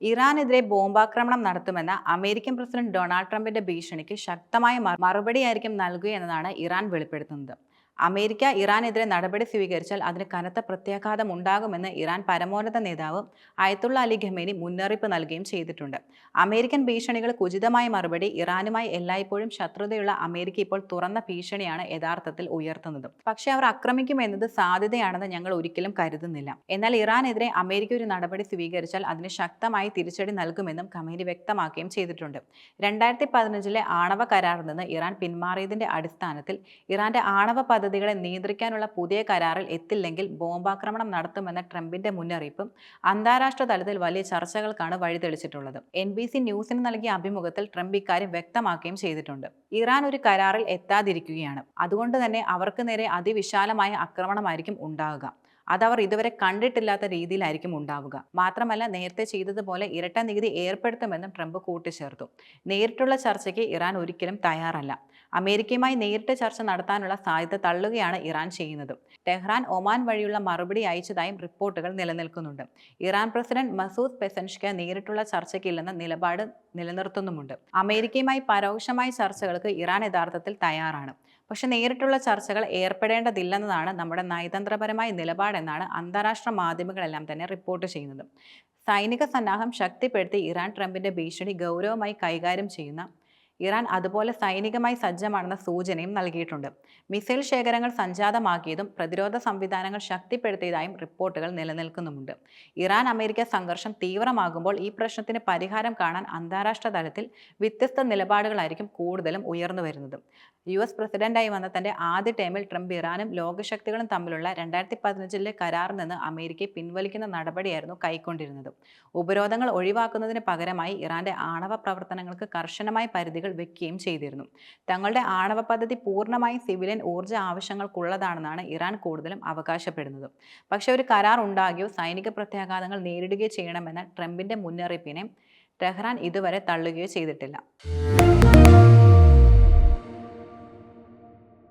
ഇറാനെതിരെ ബോംബാക്രമണം നടത്തുമെന്ന American president Donald ട്രംപിന്റെ ഭീഷണിക്ക് ശക്തമായ മറുപടിയായിരിക്കും നൽകുക എന്നതാണ് ഇറാൻ വെളിപ്പെടുത്തുന്നത്. അമേരിക്ക ഇറാനെതിരെ നടപടി സ്വീകരിച്ചാൽ അതിന് കനത്ത പ്രത്യാഘാതം ഉണ്ടാകുമെന്ന് ഇറാൻ പരമോന്നത നേതാവ് അയത്തുള്ള അലി ഖമേനി മുന്നറിയിപ്പ് നൽകുകയും ചെയ്തിട്ടുണ്ട്. അമേരിക്കൻ ഭീഷണികൾക്ക് ഉചിതമായ മറുപടി ഇറാനുമായി എല്ലായ്പ്പോഴും ശത്രുതയുള്ള അമേരിക്ക ഇപ്പോൾ തുറന്ന ഭീഷണിയാണ് യഥാർത്ഥത്തിൽ ഉയർത്തുന്നത്. പക്ഷേ അവർ ആക്രമിക്കുമെന്നത് സാധ്യതയാണെന്ന് ഞങ്ങൾ ഒരിക്കലും കരുതുന്നില്ല. എന്നാൽ ഇറാനെതിരെ അമേരിക്ക ഒരു നടപടി സ്വീകരിച്ചാൽ അതിന് ശക്തമായി തിരിച്ചടി നൽകുമെന്നും ഖമേനി വ്യക്തമാക്കുകയും ചെയ്തിട്ടുണ്ട്. രണ്ടായിരത്തി പതിനഞ്ചിലെ ആണവ കരാറിൽ നിന്ന് ഇറാൻ പിന്മാറിയതിന്റെ അടിസ്ഥാനത്തിൽ ഇറാന്റെ ആണവ പദ്ധതികളെ നിയന്ത്രിക്കാനുള്ള പുതിയ കരാറിൽ എത്തില്ലെങ്കിൽ ബോംബാക്രമണം നടത്തുമെന്ന ട്രംപിന്റെ മുന്നറിയിപ്പും അന്താരാഷ്ട്ര തലത്തിൽ വലിയ ചർച്ചകൾക്കാണ് വഴിതെളിച്ചിട്ടുള്ളത്. എൻ ബി സി ന്യൂസിന് നൽകിയ അഭിമുഖത്തിൽ ട്രംപ് ഇക്കാര്യം വ്യക്തമാക്കുകയും ചെയ്തിട്ടുണ്ട്. ഇറാൻ ഒരു കരാറിൽ എത്താതിരിക്കുകയാണ്. അതുകൊണ്ട് തന്നെ അവർക്ക് നേരെ അതിവിശാലമായ ആക്രമണമായിരിക്കും ഉണ്ടാകുക അതവർ ഇതുവരെ കണ്ടിട്ടില്ലാത്ത രീതിയിലായിരിക്കും ഉണ്ടാവുക. മാത്രമല്ല നേരത്തെ ചെയ്തതുപോലെ ഇരട്ട നികുതി ഏർപ്പെടുത്തുമെന്നും ട്രംപ് കൂട്ടിച്ചേർത്തു. നേരിട്ടുള്ള ചർച്ചയ്ക്ക് ഇറാൻ ഒരിക്കലും തയ്യാറല്ല. അമേരിക്കയുമായി നേരിട്ട് ചർച്ച നടത്താനുള്ള സാധ്യത തള്ളുകയാണ് ഇറാൻ ചെയ്യുന്നത്. ടെഹ്റാൻ ഒമാൻ വഴിയുള്ള മറുപടി അയച്ചതായും റിപ്പോർട്ടുകൾ നിലനിൽക്കുന്നുണ്ട്. ഇറാൻ പ്രസിഡന്റ് മസൂദ് പെസൻഷ്ക നേരിട്ടുള്ള ചർച്ചയ്ക്കില്ലെന്ന നിലപാട് നിലനിർത്തുന്നുമുണ്ട്. അമേരിക്കയുമായി പരോക്ഷമായ ചർച്ചകൾക്ക് ഇറാൻ യഥാർത്ഥത്തിൽ തയ്യാറാണ്. പക്ഷെ നേരിട്ടുള്ള ചർച്ചകൾ ഏർപ്പെടേണ്ടതില്ലെന്നതാണ് നമ്മുടെ നയതന്ത്രപരമായ നിലപാടെന്നാണ് അന്താരാഷ്ട്ര മാധ്യമങ്ങളെല്ലാം തന്നെ റിപ്പോർട്ട് ചെയ്യുന്നത്. സൈനിക സന്നാഹം ശക്തിപ്പെടുത്തി ഇറാൻ ട്രംപിന്റെ ഭീഷണി ഗൗരവമായി കൈകാര്യം ചെയ്യുന്ന ഇറാൻ അതുപോലെ സൈനികമായി സജ്ജമാണെന്ന സൂചനയും നൽകിയിട്ടുണ്ട്. മിസൈൽ ശേഖരങ്ങൾ സംജാതമാക്കിയതും പ്രതിരോധ സംവിധാനങ്ങൾ ശക്തിപ്പെടുത്തിയതായും റിപ്പോർട്ടുകൾ നിലനിൽക്കുന്നുമുണ്ട്. ഇറാൻ അമേരിക്ക സംഘർഷം തീവ്രമാകുമ്പോൾ ഈ പ്രശ്നത്തിന് പരിഹാരം കാണാൻ അന്താരാഷ്ട്ര തലത്തിൽ വ്യത്യസ്ത നിലപാടുകളായിരിക്കും കൂടുതലും ഉയർന്നു വരുന്നത്. യു എസ് പ്രസിഡന്റായി വന്ന തന്റെ ആദ്യ ടൈമിൽ ട്രംപ് ഇറാനും ലോകശക്തികളും തമ്മിലുള്ള രണ്ടായിരത്തി പതിനഞ്ചിലെ കരാറിൽ നിന്ന് അമേരിക്കയെ പിൻവലിക്കുന്ന നടപടിയായിരുന്നു കൈക്കൊണ്ടിരുന്നത്. ഉപരോധങ്ങൾ ഒഴിവാക്കുന്നതിന് പകരമായി ഇറാന്റെ ആണവ പ്രവർത്തനങ്ങൾക്ക് കർശനമായ പരിധികൾ വെക്കുകയും ചെയ്തിരുന്നു. തങ്ങളുടെ ആണവ പദ്ധതി പൂർണമായും സിവിലിയൻ ഊർജ ആവശ്യങ്ങൾക്കുള്ളതാണെന്നാണ് ഇറാൻ കൂടുതലും അവകാശപ്പെടുന്നത്. പക്ഷേ ഒരു കരാർ ഉണ്ടാകുകയോ സൈനിക പ്രത്യാഘാതങ്ങൾ നേരിടുകയോ ചെയ്യണമെന്ന ട്രംപിന്റെ മുന്നറിയിപ്പിനെ ടെഹ്റാൻ ഇതുവരെ തള്ളുകയോ ചെയ്തിട്ടില്ല.